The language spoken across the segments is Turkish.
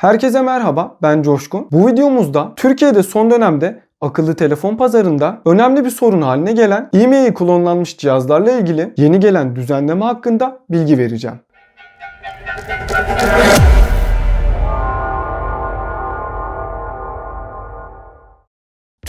Herkese merhaba, ben Coşkun. Bu videomuzda Türkiye'de son dönemde akıllı telefon pazarında önemli bir sorun haline gelen e-mail klonlanmış cihazlarla ilgili yeni gelen düzenleme hakkında bilgi vereceğim.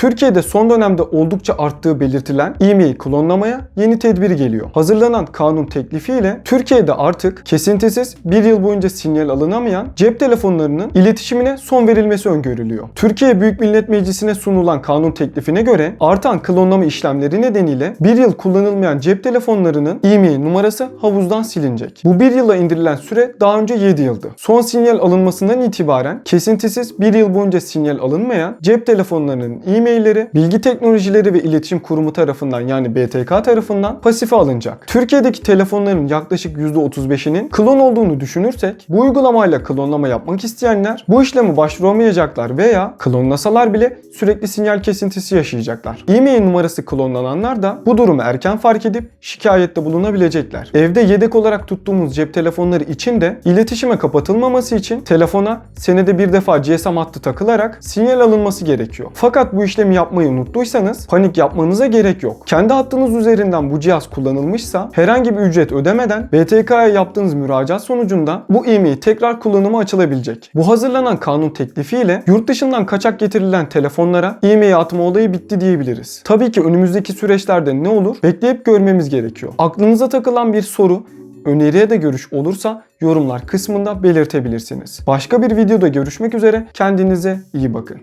Türkiye'de son dönemde oldukça arttığı belirtilen e-mail klonlamaya yeni tedbir geliyor. Hazırlanan kanun teklifiyle Türkiye'de artık kesintisiz bir yıl boyunca sinyal alınamayan cep telefonlarının iletişimine son verilmesi öngörülüyor. Türkiye Büyük Millet Meclisi'ne sunulan kanun teklifine göre artan klonlama işlemleri nedeniyle bir yıl kullanılmayan cep telefonlarının e-mail numarası havuzdan silinecek. Bu bir yıla indirilen süre daha önce 7 yıldı. Son sinyal alınmasından itibaren kesintisiz bir yıl boyunca sinyal alınmayan cep telefonlarının e-mailleri Bilgi Teknolojileri ve İletişim Kurumu tarafından yani BTK tarafından pasife alınacak. Türkiye'deki telefonların yaklaşık %35'inin klon olduğunu düşünürsek bu uygulamayla klonlama yapmak isteyenler bu işlemi başvuramayacaklar veya klonlasalar bile sürekli sinyal kesintisi yaşayacaklar. E-mail numarası klonlananlar da bu durumu erken fark edip şikayette bulunabilecekler. Evde yedek olarak tuttuğumuz cep telefonları için de iletişime kapatılmaması için telefona senede bir defa GSM hattı takılarak sinyal alınması gerekiyor. Fakat bu işlemi yapmayı unuttuysanız panik yapmanıza gerek yok. Kendi hattınız üzerinden bu cihaz kullanılmışsa herhangi bir ücret ödemeden BTK'ya yaptığınız müracaat sonucunda bu e-mail tekrar kullanıma açılabilecek. Bu hazırlanan kanun teklifiyle yurt dışından kaçak getirilen telefonlara e-mail atma olayı bitti diyebiliriz. Tabii ki önümüzdeki süreçlerde ne olur bekleyip görmemiz gerekiyor. Aklınıza takılan bir soru öneriye de görüş olursa yorumlar kısmında belirtebilirsiniz. Başka bir videoda görüşmek üzere kendinize iyi bakın.